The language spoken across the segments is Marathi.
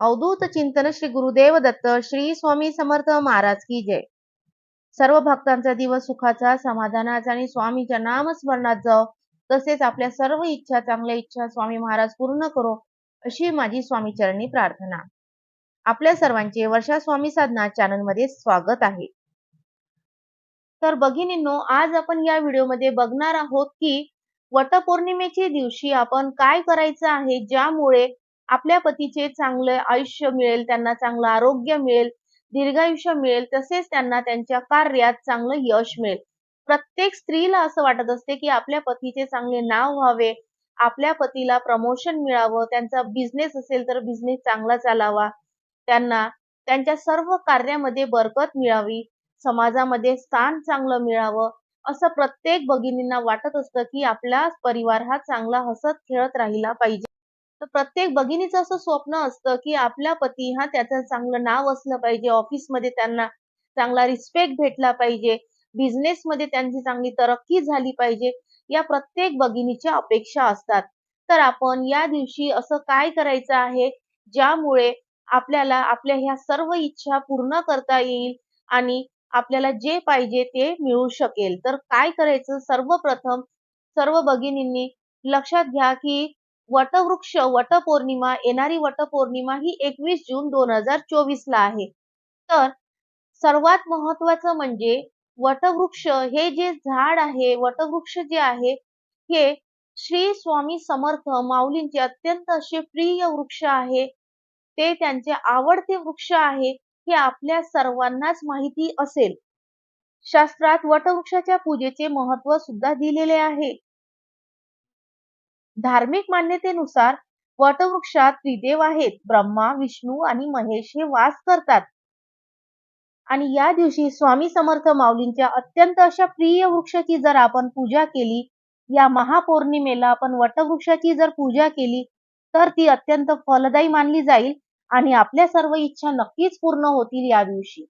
अवधूत चिंतन श्री गुरुदेव दत्त श्री स्वामी समर्थ महाराज की जय. सर्व भक्तांचा दिवस सुखाचा समाधानाचा आणि स्वामीच्या नामस्मरणात जाओ. तसेच आपल्या सर्व इच्छा चांगल्या इच्छा स्वामी महाराज पूर्ण करो अशी माझी स्वामी चरणी प्रार्थना. आपल्या सर्वांचे वर्षा स्वामी साधना चॅनलमध्ये स्वागत आहे. तर भगिनींनो आज आपण या व्हिडिओमध्ये बघणार आहोत की वटपौर्णिमेच्या दिवशी आपण काय करायचं आहे ज्यामुळे आपल्या पतीचे चांगले आयुष्य मिळेल त्यांना चांगलं आरोग्य मिळेल दीर्घायुष्य मिळेल तसेच त्यांना त्यांच्या कार्यात चांगलं यश मिळेल. प्रत्येक स्त्रीला असं वाटत असते की आपल्या पतीचे चांगले नाव व्हावे आपल्या पतीला प्रमोशन मिळावं त्यांचा बिझनेस असेल तर बिझनेस चांगला चालावा त्यांना त्यांच्या सर्व कार्यामध्ये बरकत मिळावी समाजामध्ये स्थान चांगलं मिळावं असं प्रत्येक भगिनींना वाटत असतं की आपला परिवार हा चांगला हसत खेळत राहिला पाहिजे. तर प्रत्येक भगिनीचं असं स्वप्न असतं की आपला पती हा त्याचं चांगलं नाव असलं पाहिजे ऑफिसमध्ये त्यांना चांगला रिस्पेक्ट भेटला पाहिजे बिझनेस मध्ये त्यांची चांगली तरक्की झाली पाहिजे या प्रत्येक भगिनीच्या अपेक्षा असतात. तर आपण या दिवशी असं काय करायचं आहे ज्यामुळे आपल्याला आपल्या ह्या सर्व इच्छा पूर्ण करता येईल आणि आपल्याला जे पाहिजे ते मिळू शकेल. तर काय करायचं? सर्वप्रथम सर्व भगिनींनी लक्षात घ्या की वटवृक्ष वटपौर्णिमा येणारी वटपौर्णिमा ही एकवीस जून दोन हजार चोवीस ला आहे. तर सर्वात महत्वाचं म्हणजे वटवृक्ष हे जे झाड आहे वटवृक्ष जे आहे हे श्री स्वामी समर्थ माऊलींचे अत्यंत असे प्रिय वृक्ष आहे. ते त्यांचे आवडते वृक्ष आहे हे आपल्या सर्वांनाच माहिती असेल. शास्त्रात वटवृक्षाच्या पूजेचे महत्त्व सुद्धा दिलेले आहे. धार्मिक मान्यतेनुसार वटवृक्षात त्रिदेव आहेत. ब्रह्मा विष्णू आणि महेश हे वास करतात. आणि या दिवशी स्वामी समर्थ माऊलींच्या अत्यंत अशा प्रिय वृक्षाची जर आपण पूजा केली या महापौर्णिमेला आपण वटवृक्षाची जर पूजा केली तर ती अत्यंत फलदायी मानली जाईल आणि आपल्या सर्व इच्छा नक्कीच पूर्ण होतील या दिवशी.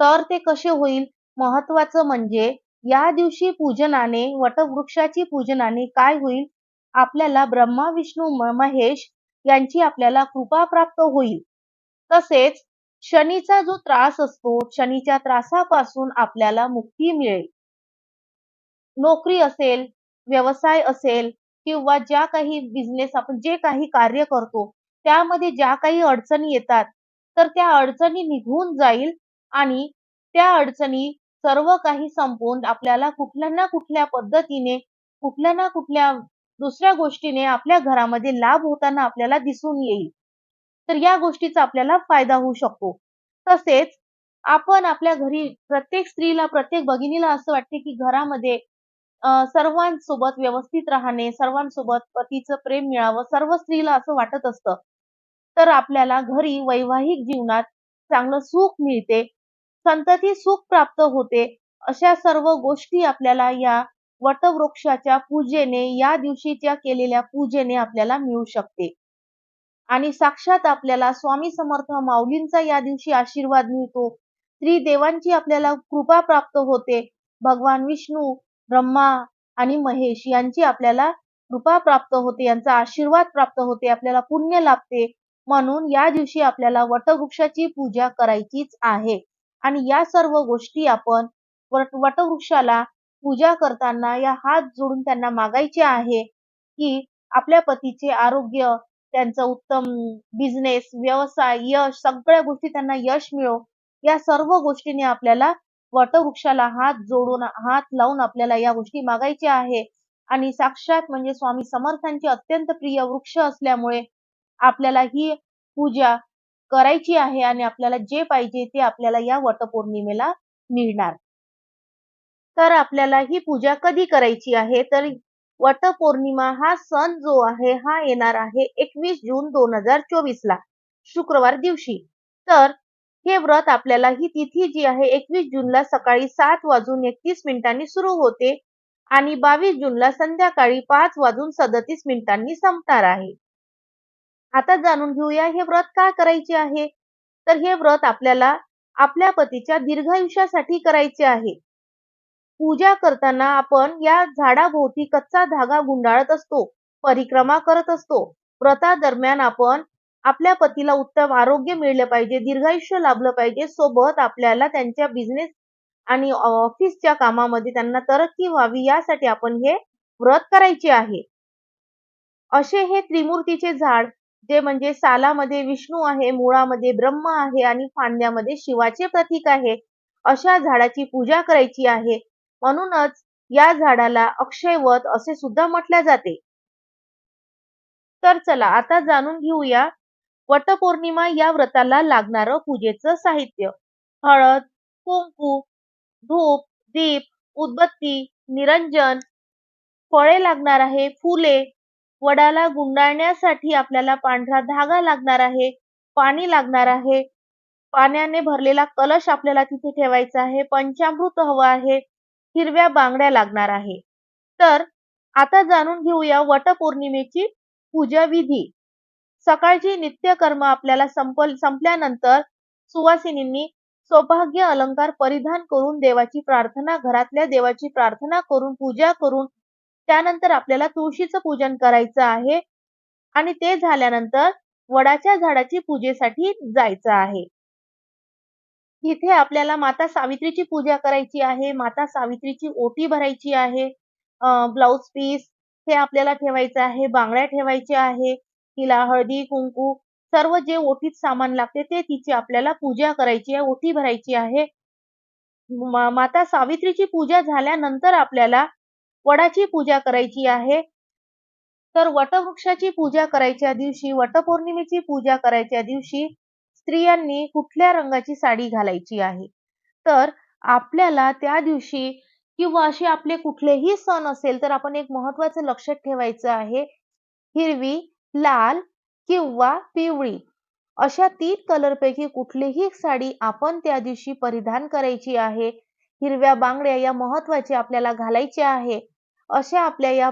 तर ते कसे होईल? महत्वाचं म्हणजे या दिवशी पूजनाने वटवृक्षाची पूजनाने काय होईल? आपल्याला ब्रह्मा विष्णू महेश यांची आपल्याला कृपा प्राप्त होईल. तसेच शनीचा जो त्रास असतो शनीच्या त्रासापासून आपल्याला मुक्ती मिळेल. नोकरी असेल व्यवसाय असेल किंवा ज्या काही बिझनेस आपण जे काही कार्य करतो त्यामध्ये ज्या काही अडचणी येतात तर त्या अडचणी निघून जाईल आणि त्या अडचणी सर्व काही संपवून आपल्याला कुठल्या ना कुठल्या पद्धतीने कुठल्या ना कुठल्या दुसऱ्या गोष्टीने आपल्या घरामध्ये लाभ होताना आपल्याला दिसून येईल. तर या गोष्टीचा आपल्याला फायदा होऊ शकतो. तसेच आपण आपल्या घरी प्रत्येक स्त्रीला प्रत्येक भगिनीला असं वाटते की घरामध्ये सर्वांसोबत व्यवस्थित राहणे सर्वांसोबत पतीचं प्रेम मिळावं सर्व स्त्रीला असं वाटत असतं. तर आपल्याला घरी वैवाहिक जीवनात चांगलं सुख मिळते संतती सुख प्राप्त होते अशा सर्व गोष्टी आपल्याला या वटवृक्षाच्या पूजेने या दिवशीच्या केलेल्या पूजेने आपल्याला मिळू शकते. आणि साक्षात आपल्याला स्वामी समर्थ माऊलींचा या दिवशी आशीर्वाद मिळतो. त्रिदेवांची आपल्याला कृपा प्राप्त होते. भगवान विष्णू ब्रह्मा आणि महेश यांची आपल्याला कृपा प्राप्त होते यांचा आशीर्वाद प्राप्त होते आपल्याला पुण्य लाभते. म्हणून या दिवशी आपल्याला वटवृक्षाची पूजा करायचीच आहे. आणि या सर्व गोष्टी आपण वटवृक्षाला पूजा करताना या हात जोडून त्यांना मागायचे आहे की आपल्या पतीचे आरोग्य त्यांचं उत्तम बिझनेस व्यवसाय यश सगळ्या गोष्टी त्यांना यश मिळो. या सर्व गोष्टीने आपल्याला वटवृक्षाला हात जोडून हात लावून आपल्याला या गोष्टी मागायच्या आहे. आणि साक्षात म्हणजे स्वामी समर्थांचे अत्यंत प्रिय वृक्ष असल्यामुळे आपल्याला ही पूजा करायची आहे आणि आपल्याला जे पाहिजे ते आपल्याला या वटपौर्णिमेला मिळणार. तर आपल्याला ही पूजा कधी करायची आहे? तर वटपौर्णिमा हा सण जो आहे हा येणार आहे एकवीस जून दोन हजार चोवीस ला शुक्रवार दिवशी. तर हे व्रत आपल्याला ही तिथी जी आहे एकवीस जूनला सकाळी सात वाजून एकतीस मिनिटांनी सुरू होते आणि बावीस जूनला संध्याकाळी पाच वाजून सदतीस मिनिटांनी संपणार आहे. आता जाणून घेऊया हे व्रत का करायचे आहे? तर हे व्रत आपल्याला आपल्या पतीच्या दीर्घायुष्यासाठी करायचे आहे. पूजा करताना आपण या झाडाभोवती कच्चा धागा गुंडाळत असतो परिक्रमा करत असतो. व्रता दरम्यान आपण आपल्या पतीला उत्तम आरोग्य मिळलं पाहिजे दीर्घायुष्य लाभलं पाहिजे सोबत आपल्याला त्यांच्या बिझनेस आणि ऑफिसच्या कामामध्ये त्यांना तरक्की व्हावी यासाठी आपण हे व्रत करायचे आहे. असे हे त्रिमूर्तीचे झाड जे म्हणजे सालामध्ये विष्णू आहे मुळामध्ये ब्रह्म आहे आणि फांद्यामध्ये शिवाचे प्रतीक आहे अशा झाडाची पूजा करायची आहे. म्हणूनच या झाडाला अक्षयवत असे सुद्धा म्हटले जाते. तर चला आता जाणून घेऊया वटपौर्णिमा या व्रताला लागणारं पूजेचं साहित्य. हळद कुंकू धूप दीप उदबत्ती निरंजन फळे लागणार आहे फुले वडाला गुंडाळण्यासाठी आपल्याला पांढरा धागा लागणार आहे पाणी लागणार आहे. पाण्याने भरलेला कलश आपल्याला तिथे ठेवायचा आहे पंचामृत हवं आहे हिरव्या बांगड्या लागणार आहे. तर आता जाणून घेऊया वटपौर्णिमेची पूजा विधी सकाळची नित्यकर्म आपल्याला संपल संपल्यानंतर सुवासिनींनी सौभाग्य अलंकार परिधान करून देवाची प्रार्थना घरातल्या देवाची प्रार्थना करून पूजा करून त्यानंतर आपल्याला तुळशीचं पूजन करायचं आहे आणि ते झाल्यानंतर वडाच्या झाडाची पूजेसाठी जायचं आहे. इथे आपल्याला माता सावित्रीची पूजा करायची आहे माता सावित्रीची ओटी भरायची आहे ब्लाउज पीस हे आपल्याला ठेवायचं आहे बांगड्या ठेवायच्या आहे तिला हळदी कुंकू सर्व जे ओटीत सामान लागते ते तिची आपल्याला पूजा करायची आहे ओटी भरायची आहे. माता सावित्रीची पूजा झाल्यानंतर आपल्याला वडाची पूजा करायची आहे. तर वटवृक्षाची पूजा करायच्या दिवशी वटपौर्णिमेची पूजा करायच्या दिवशी स्त्रियांनी कुठल्या रंगाची साडी घालायची आहे? तर आपल्याला त्या दिवशी किंवा असे आपले कुठलेही सण असेल तर आपण एक महत्वाचं लक्षात ठेवायचं आहे. हिरवी लाल किंवा पिवळी अशा तीन कलरपैकी कुठलीही साडी आपण त्या दिवशी परिधान करायची आहे. हिरव्या बांगड्या या महत्त्वाच्या आपल्याला घालायच्या आहे. अशा आपल्या या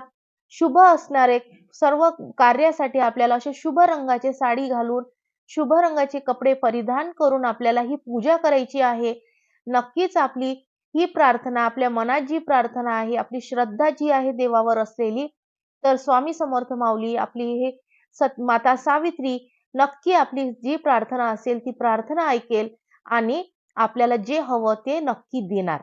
शुभ असणारे सर्व कार्यासाठी आपल्याला असे शुभ रंगाचे साडी घालून शुभ रंगाचे कपडे परिधान करून आपल्याला ही पूजा करायची आहे. नक्कीच आपली ही प्रार्थना आपल्या मनात जी प्रार्थना आहे आपली श्रद्धा जी आहे देवावर असलेली तर स्वामी समर्थ माऊली आपली हे सत माता सावित्री नक्की आपली जी प्रार्थना असेल ती प्रार्थना ऐकेल आणि आपल्याला जे हवं ते नक्की देणार.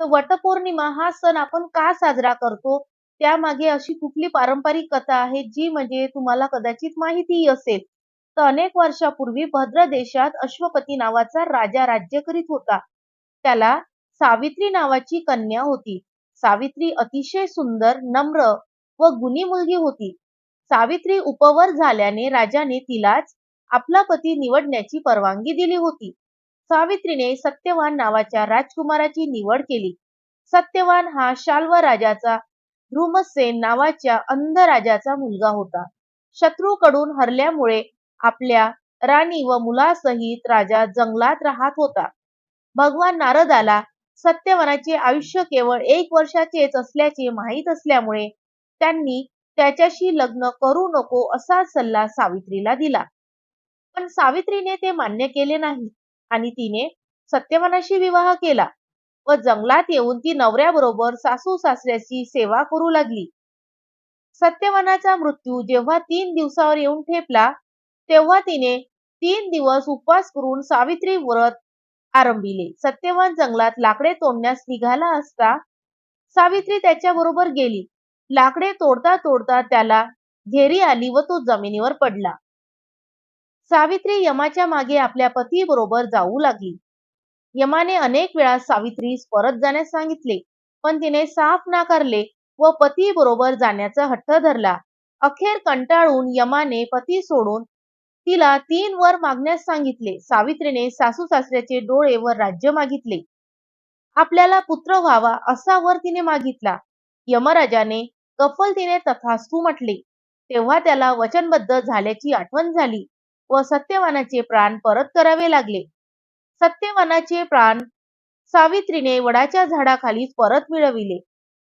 तर वटपौर्णिमा हा सण आपण का साजरा करतो? त्यामागे अशी कुठली पारंपरिक कथा आहे जी म्हणजे तुम्हाला कदाचित माहिती असेल. तर अनेक वर्षापूर्वी भद्र देशात अश्वपती नावाचा राजा राज्य करीत होता. त्याला सावित्री नावाची कन्या होती. सावित्री अतिशय सुंदर नम्र व गुणी मुलगी होती. सावित्री उपवर झाल्याने राजाने तिलाच आपला पती निवडण्याची परवानगी दिली होती. सावित्रीने सत्यवान नावाच्या राजकुमाराची निवड केली. सत्यवान हा शाल्व राजाचा ध्रुमसेन नावाच्या अंध राजाचा मुलगा होता. शत्रूकडून हरल्यामुळे आपल्या राणी व मुलासहित राजा जंगलात राहत होता. भगवान नारदाला सत्यवानाचे आयुष्य केवळ एक वर्षाचेच असल्याचे माहीत असल्यामुळे त्यांनी त्याच्याशी लग्न करू नको असा सल्ला सावित्रीला दिला. पण सावित्रीने ते मान्य केले नाही आणि तिने सत्यवानाशी विवाह केला व जंगलात येऊन ती नवऱ्याबरोबर सासू सासऱ्याची सेवा करू लागली. सत्यवानाचा मृत्यू जेव्हा तीन दिवसावर येऊन ठेपला तेव्हा तिने तीन दिवस उपवास करून सावित्री व्रत आरंभिले. सत्यवान जंगलात लाकडे तोडण्यास निघाला असता सावित्री त्याच्याबरोबर गेली. लाकडे तोडता तोडता त्याला घेरी आली व तो जमिनीवर पडला. सावित्री यमाच्या मागे आपल्या पती बरोबर जाऊ लागली. यमाने अनेक वेळा सावित्रीस परत जाण्यास सांगितले पण तिने साफ नाकारले व पती बरोबर जाण्याचा हट्ट धरला. अखेर कंटाळून यमाने पती सोडून तिला तीन वर मागण्यास सांगितले. सावित्रीने सासू सासऱ्याचे डोळे व राज्य मागितले. आपल्याला पुत्र व्हावा असा वर तिने मागितला. यमराजाने कफल तिने तथास्तू म्हटले. तेव्हा त्याला वचनबद्ध झाल्याची आठवण झाली व सत्यवानाचे प्राण परत करावे लागले. सत्यवानाचे प्राण सावित्रीने वडाच्या झाडाखाली परत मिळविले.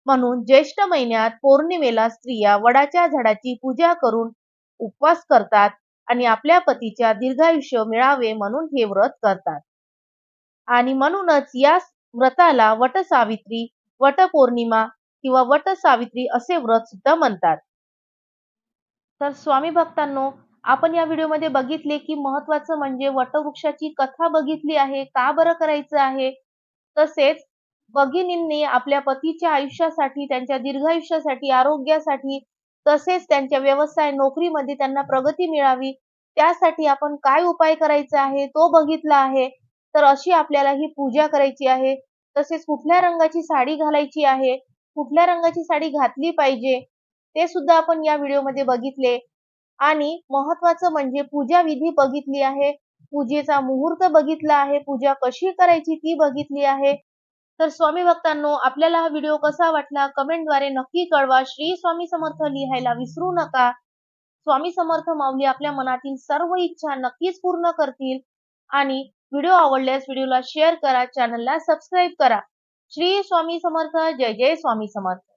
म्हणून ज्येष्ठ महिन्यात पौर्णिमेला स्त्रिया वडाच्या झाडाची पूजा करून उपवास करतात आणि आपल्या पतीच्या दीर्घायुष्य मिळावे म्हणून हे व्रत करतात. आणि म्हणूनच या व्रताला वटसावित्री वटपौर्णिमा किंवा वट सावित्री असे व्रत सुद्धा म्हणतात. तर स्वामी भक्तांनो आपण या व्हिडिओमध्ये बघितले की महत्वाचं म्हणजे वटवृक्षाची कथा बघितली आहे का बरं करायचं आहे? तसेच भगिनींनी आपल्या पतीच्या आयुष्यासाठी त्यांच्या दीर्घायुष्यासाठी आरोग्यासाठी तसेच त्यांच्या व्यवसाय नोकरीमध्ये त्यांना प्रगती मिळावी त्यासाठी आपण काय उपाय करायचा आहे तो बघितला आहे. तर अशी आपल्याला ही पूजा करायची आहे. तसेच कुठल्या रंगाची साडी घालायची आहे कुठल्या रंगाची साडी घातली पाहिजे ते सुद्धा आपण या व्हिडिओमध्ये बघितले. आणि महत्वाचं म्हणजे पूजा विधी बघितली आहे पूजेचा मुहूर्त बघितला आहे पूजा कशी करायची ती बघितली आहे. तर स्वामी भक्तांनो आपल्याला हा व्हिडिओ कसा वाटला? कमेंटद्वारे नक्की कळवा. श्री स्वामी समर्थ लिहायला विसरू नका. स्वामी समर्थ माऊली आपल्या मनातील सर्व इच्छा नक्कीच पूर्ण करतील. आणि व्हिडिओ आवडल्यास व्हिडिओला शेअर करा चॅनलला सबस्क्राईब करा. श्री स्वामी समर्थ जय जय स्वामी समर्थ.